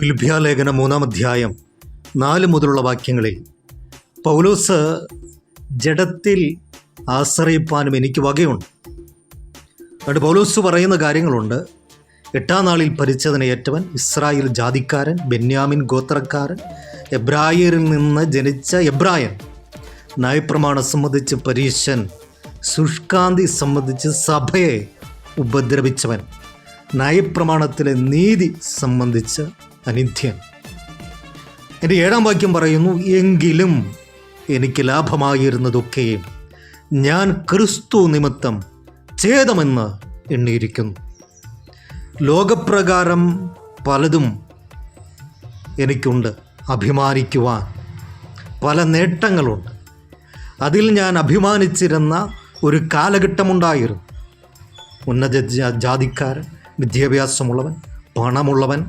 ഫിലിപ്പ്യാലേഖനം മൂന്നാം അധ്യായം നാല് മുതലുള്ള വാക്യങ്ങളിൽ പൗലോസ് ജഡത്തിൽ ആശ്രയിപ്പാനും എനിക്ക് വകയുണ്ട്. അതുകൊണ്ട് പൗലോസ് പറയുന്ന കാര്യങ്ങളുണ്ട്. എട്ടാം നാളിൽ പരിച്ചതിനെ ഏറ്റവൻ ഇസ്രായേൽ ജാതിക്കാരൻ ബെന്യാമിൻ ഗോത്രക്കാരൻ എബ്രായരിൽ നിന്ന് ജനിച്ച എബ്രായൻ നയപ്രമാണം സംബന്ധിച്ച് പരീശൻ ശുഷ്കാന്തി സംബന്ധിച്ച് സഭയെ ഉപദ്രവിച്ചവൻ നയപ്രമാണത്തിലെ നീതി സംബന്ധിച്ച് അനിധ്യൻ. എന്റെ ഏഴാം വാക്യം പറയുന്നു എങ്കിലും എനിക്ക് ലാഭമായിരുന്നതൊക്കെയും ഞാൻ ക്രിസ്തു നിമിത്തം ഛേദമെന്ന് എണ്ണിയിരിക്കുന്നു. ലോകപ്രകാരം പലതും എനിക്കുണ്ട് അഭിമാനിക്കുവാൻ പല നേട്ടങ്ങളുണ്ട്. അതിൽ ഞാൻ അഭിമാനിച്ചിരുന്ന ഒരു കാലഘട്ടമുണ്ടായിരുന്നു. ഉന്നത ജാതിക്കാരൻ വിദ്യാഭ്യാസമുള്ളവൻ പണമുള്ളവൻ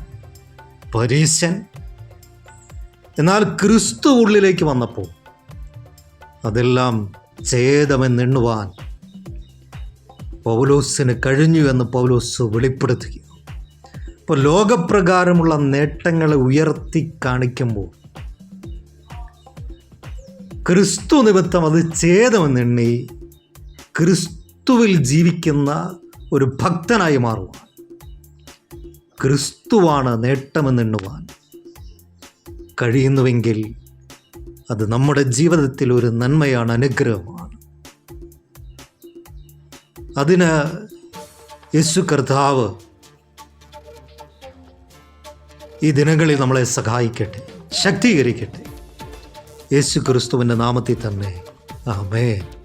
പരീശൻ. എന്നാൽ ക്രിസ്തു ഉള്ളിലേക്ക് വന്നപ്പോൾ അതെല്ലാം ഛേദമെന്നെണ്ണുവാൻ പൗലോസിന് കഴിഞ്ഞു എന്ന് പൗലോസ് വെളിപ്പെടുത്തുക അപ്പോൾ ലോകപ്രകാരമുള്ള നേട്ടങ്ങളെ ഉയർത്തി കാണിക്കുമ്പോൾ ക്രിസ്തു നിമിത്തം അത് ഛേദമെന്നെണ്ണി ക്രിസ്തുവിൽ ജീവിക്കുന്ന ഒരു ഭക്തനായി മാറുവാൻ ക്രിസ്തുവാണ് നേട്ടമെന്നെണ്ണുവാൻ കഴിയുന്നുവെങ്കിൽ അത് നമ്മുടെ ജീവിതത്തിൽ ഒരു നന്മയാണ് അനുഗ്രഹമാണ്. അതിന് യേശു കർത്താവ് ഈ ദിനങ്ങളിൽ നമ്മളെ സഹായിക്കട്ടെ ശക്തീകരിക്കട്ടെ. യേശു ക്രിസ്തുവിന്റെ നാമത്തിൽ തന്നെ. ആമേൻ.